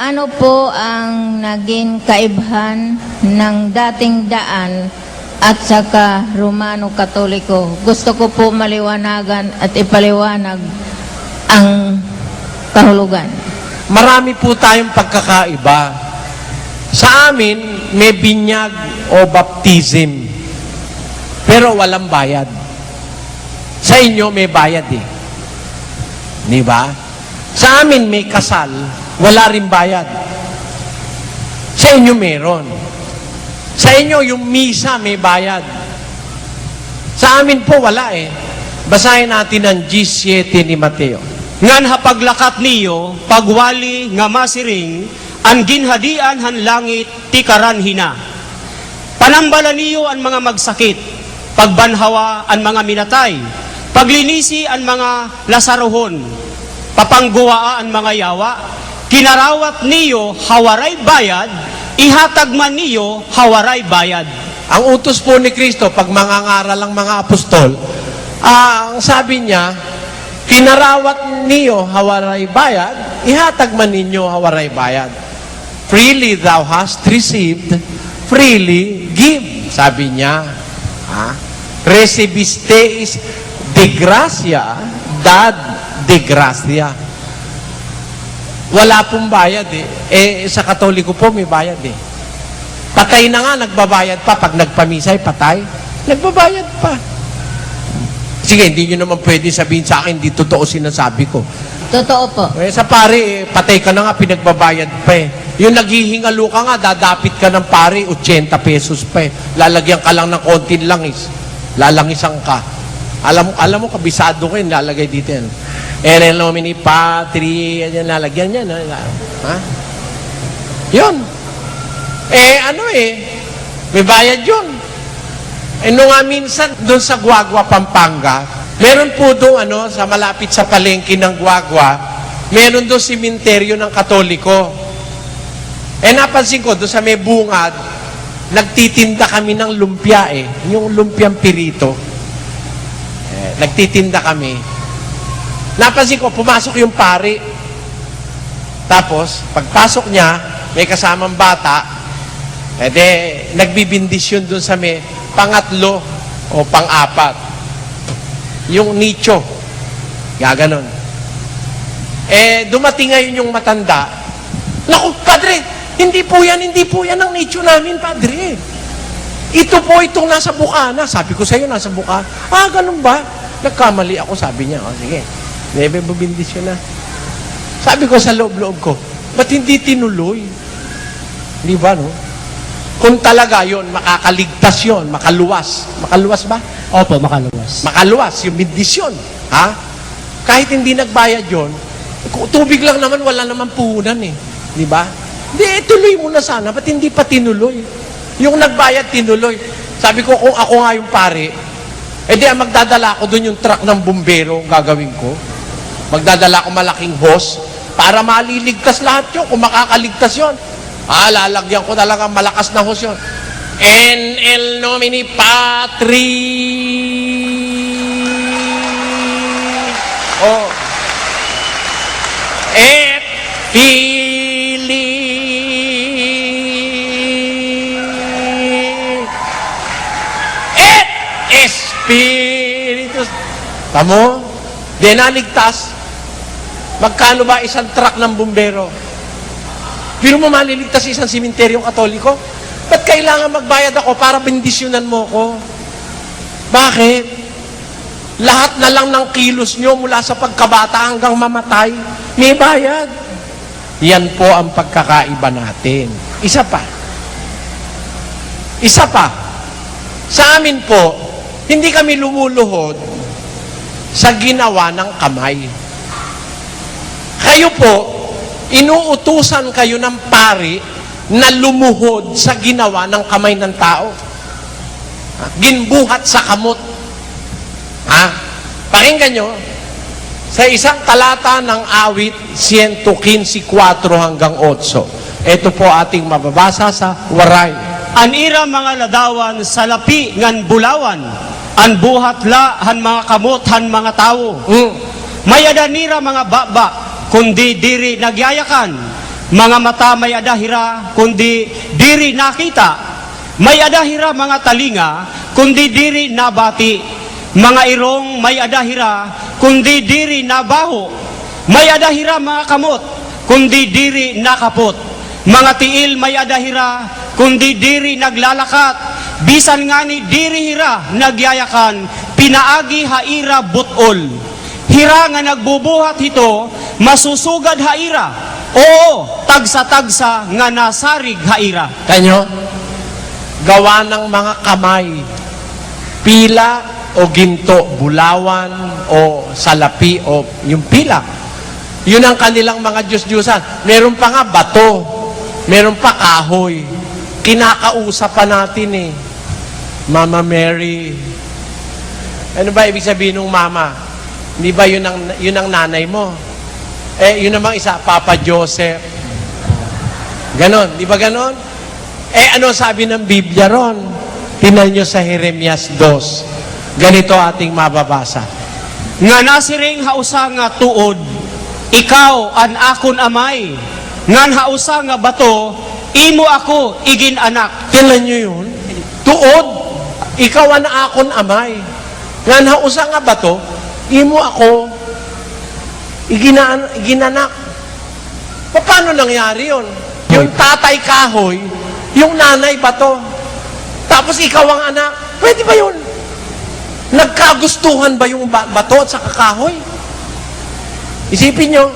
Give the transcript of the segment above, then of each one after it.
Ano po ang naging kaibhan ng dating daan at saka Romano Katoliko? Gusto ko po maliwanagan at ipaliwanag ang kahulugan. Marami po tayong pagkakaiba. Sa amin, may binyag o baptism. Pero walang bayad. Sa inyo, may bayad eh. Di ba? Sa amin, may kasal. Wala rin bayad. Sa inyo, meron. Sa inyo, yung misa, may bayad. Sa amin po, wala eh. Basahin natin ang G7 ni Mateo. Ngan hapaglakat niyo, pagwali nga masiring, ang ginhadian han langit, tikaran hina. Panambala niyo ang mga magsakit, pagbanhawa ang mga minatay, paglinisi ang mga lasaruhon, papangguwaa ang mga yawa, kinarawat niyo hawaray bayad, ihatag man niyo hawaray bayad. Ang utos po ni Kristo, pag mangangaral ang mga apostol, ah, ang sabi niya, kinarawat niyo hawaray bayad, ihatag man ninyo hawaray bayad. Freely thou hast received, freely give. Sabi niya, ha? Recibiste is de gracia, dad de gracia. Wala pong bayad eh. Eh, sa katoliko po may bayad eh. Patay na nga, nagbabayad pa. Pag nagpamisay, patay. Nagbabayad pa. Sige, hindi nyo naman pwede sabihin sa akin, hindi totoo sinasabi ko. Totoo po. Eh, sa pare, eh, patay ka na nga, pinagbabayad pa eh. Yung naghihingalo ka nga, dadapit ka ng pare, 80 pesos pa eh. Lalagyan ka lang ng konting langis. Lalangisan ka. Alam mo, alam mo, kabisado ko yun, lalagay dito yan. Ere nomini patri, yan, lalagyan yan. Ha? ha? Yun. Eh, ano eh, may bayad yun. Eh, nung nga minsan, doon sa Guagua, Pampanga, meron po doon, ano, sa malapit sa palengke ng Guagua, meron doon simenteryo ng Katoliko. Eh, napansin ko, doon sa may bungad, nagtitinda kami ng lumpia eh. Yung lumpiang pirito. Eh, nagtitinda kami. Napansin ko, pumasok yung pari. Tapos, pagpasok niya, may kasamang bata, eh de, nagbibindisyon dun sa may pangatlo o pang-apat. Yung nicho. Gaganon. Eh, dumating ngayon yung matanda. Naku, padre, hindi po yan, hindi po yan ang nicho namin, padre. Ito po itong nasa bukana. Sabi ko sa iyo, nasa bukana. Ah, ganun ba? Nagkamali ako, sabi niya. O, sige. Nebe, bubindisyon na. Sabi ko sa loob-loob ko, ba't hindi tinuloy? Di ba, no? Kung talaga yon makakaligtas yon makaluwas. Makaluwas ba? Opo, makaluwas. Makaluwas, yung bindisyon. Ha? Kahit hindi nagbayad yon tubig lang naman, wala naman puhunan eh. Di ba? Di, tuloy mo na sana. Ba't hindi pa tinuloy? Yung nagbayad, tinuloy. Sabi ko, kung ako nga yung pare, eh di, ang magdadala ako doon yung truck ng bumbero, gagawin ko. Magdadala ako malaking hose para maliligtas lahat yun, kung makakaligtas yun. Ah, lalagyan ko talaga malakas na hose yun. En el nomini patri. Oh. Et Filii. Et Espiritus. Tamo? Di naligtas. Magkano ba isang truck ng bumbero? Pero mo maliligtas sa isang simenteryong katoliko? Ba't kailangan magbayad ako para bendisyonan mo ko? Bakit? Lahat na lang ng kilos nyo mula sa pagkabata hanggang mamatay, may bayad. Yan po ang pagkakaiba natin. Isa pa. Isa pa. Sa amin po, hindi kami lumuluhod sa ginawa ng kamay. Kayo po, inuutusan kayo ng pari na lumuhod sa ginawa ng kamay ng tao. Ha? Ginbuhat sa kamot. Ha? Pakinggan nyo, sa isang talata ng awit, 115.4 hanggang 8. Ito po ating mababasa sa Waray. Anira mga ladawan sa lapi ngan bulawan, an buhat la han mga kamot han mga tao. Mm. Mayadanira mga baba, kundi diri nagyayakan, mga mata may adahira, kundi diri nakita. May adahira mga talinga, kundi diri nabati. Mga irong may adahira, kundi diri nabaho. May adahira mga kamot, kundi diri nakapot. Mga tiil may adahira, kundi diri naglalakat. Bisan nga ni diri hira nagyayakan, pinaagi haira butol. Hira nga nagbubuhat hito, masusugad haira. Oo, tagsa-tagsa nga nasarig haira. Kanyo? Gawa ng mga kamay. Pila o ginto, bulawan o salapi o yung pila. Yun ang kanilang mga Diyos-Diyosan. Meron pa nga bato. Meron pa kahoy. Kinakausap pa natin eh. Mama Mary. Ano ba ibig sabihin ng mama? Hindi ba yun ang, yun ang nanay mo? Eh, yun namang isa, Papa Joseph. Ganon, di ba ganon? Eh, ano sabi ng Biblia ron? Tinan nyo sa Jeremias 2. Ganito ating mababasa. Nga nasiring hausa nga tuod, ikaw an akon amay. Ngan hausa nga bato, imo ako igin anak. Tinan nyo yun. Tuod, ikaw ang akon amay. Nga nausa nga ba to? Imo ako, iginaan, iginanak. Pa- Paano nangyari yun? Yung tatay kahoy, yung nanay bato. Tapos ikaw ang anak. Pwede ba yun? Nagkagustuhan ba yung ba- bato at sa kahoy? Isipin nyo.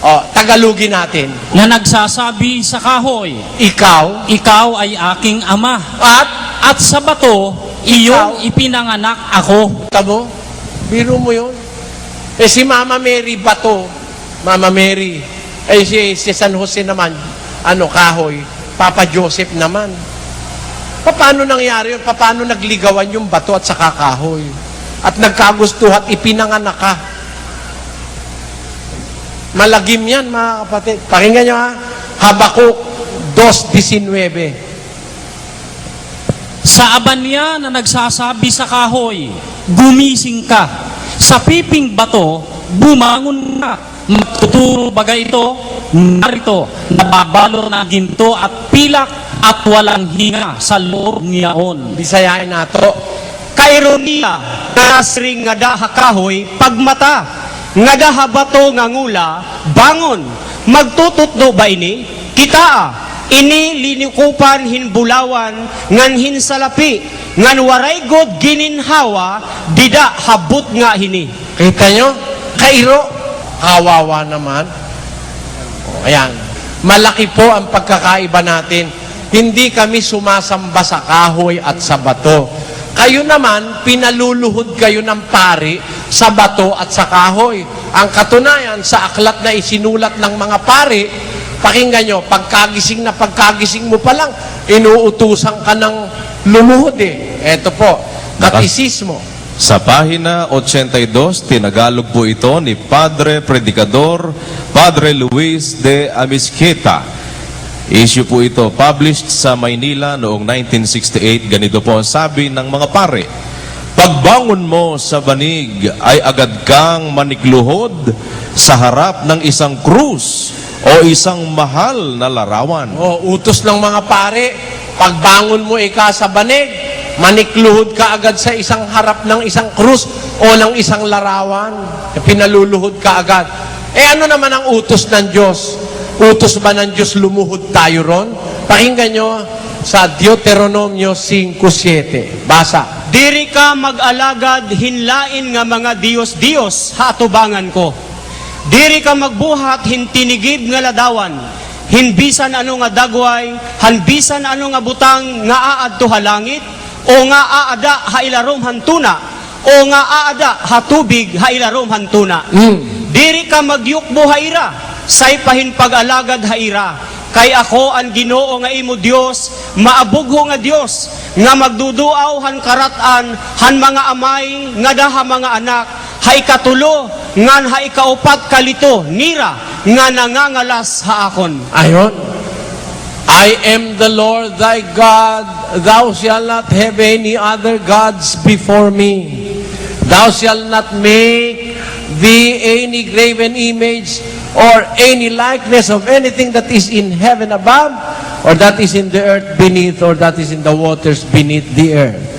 O, Tagalogin natin. na nagsasabi sa kahoy, Ikaw ikaw ay aking ama. at At sa bato, iyong ipinanganak ako. Tamo? Biro mo yun? Eh si Mama Mary Bato, Mama Mary, eh si, si San Jose naman, ano, kahoy, Papa Joseph naman. Pa- Paano nangyari yun? Pa- Paano nagligawan yung bato at saka kahoy? At nagkagustuhan ipinanganak ka. Malagim yan, mga kapatid. Pakinggan nyo ha. Habakuk 2.19. Sa aban niya na nagsasabi sa kahoy, gumising ka. Sa piping bato, bumangon ka. Magtuturo bagay ito, narito, nababalo ng ginto at pilak at walang hinga sa loob niyaon. Bisayain nato. Kaironiya, nasiring nga daha kahoy, pagmata. Nga daha bato nga ngula, bangon. Magtututdo ba ini? Kitaa. Ini linikupan hinbulawan, ngan hinsalapi, ngan waray god gininhawa, dida habut nga hini. Kita nyo? Kairo. Kawawa naman. O, Ayan. Malaki po ang pagkakaiba natin. Hindi kami sumasamba sa kahoy at sa bato. Kayo naman, pinaluluhod kayo ng pari sa bato at sa kahoy. Ang katunayan, sa aklat na isinulat ng mga pari, pakinggan nyo, pagkagising na pagkagising mo pa lang, inuutusan ka ng lumuhod eh. Eto po, katisismo. Sa pahina 82, tinagalog po ito ni Padre Predicador, Padre Luis de Amisqueta. Issue po ito, published sa Maynila noong 1968. Ganito po ang sabi ng mga pare. Pagbangon mo sa banig ay agad kang manikluhod sa harap ng isang krus o isang mahal na larawan. Oh, utos ng mga pare, pagbangon mo ika sa banig, manikluhod ka agad sa isang harap ng isang krus o ng isang larawan. Pinaluluhod ka agad. Eh ano naman ang utos ng Diyos? Utos ba ng Diyos lumuhod tayo ron? Pakinggan nyo sa Deuteronomio 5.7. Basa. Diri ka mag-alagad hinlain nga mga Diyos-Diyos hatubangan ko. Diri ka magbuhat hintinigib nga ladawan. Hinbisan ano nga dagway, hanbisan ano nga butang nga aadto ha langit, o nga aada ha ilarom hantuna, o nga aada ha tubig ha ilarom hantuna. Diri ka magyukbo ha ira, say pahin pag-alagad ha ira. Kay ako ang Ginoo nga imo Dios, maabugho nga Dios, nga magduduaw han karatan han mga amay nga daha mga anak, hay katulo ngan hay kaupat kalito nira nga nangangalas ha akon. Ayon. I am the Lord thy God, thou shalt not have any other gods before me. Thou shalt not make thee any graven image or any likeness of anything that is in heaven above, or that is in the earth beneath, or that is in the waters beneath the earth.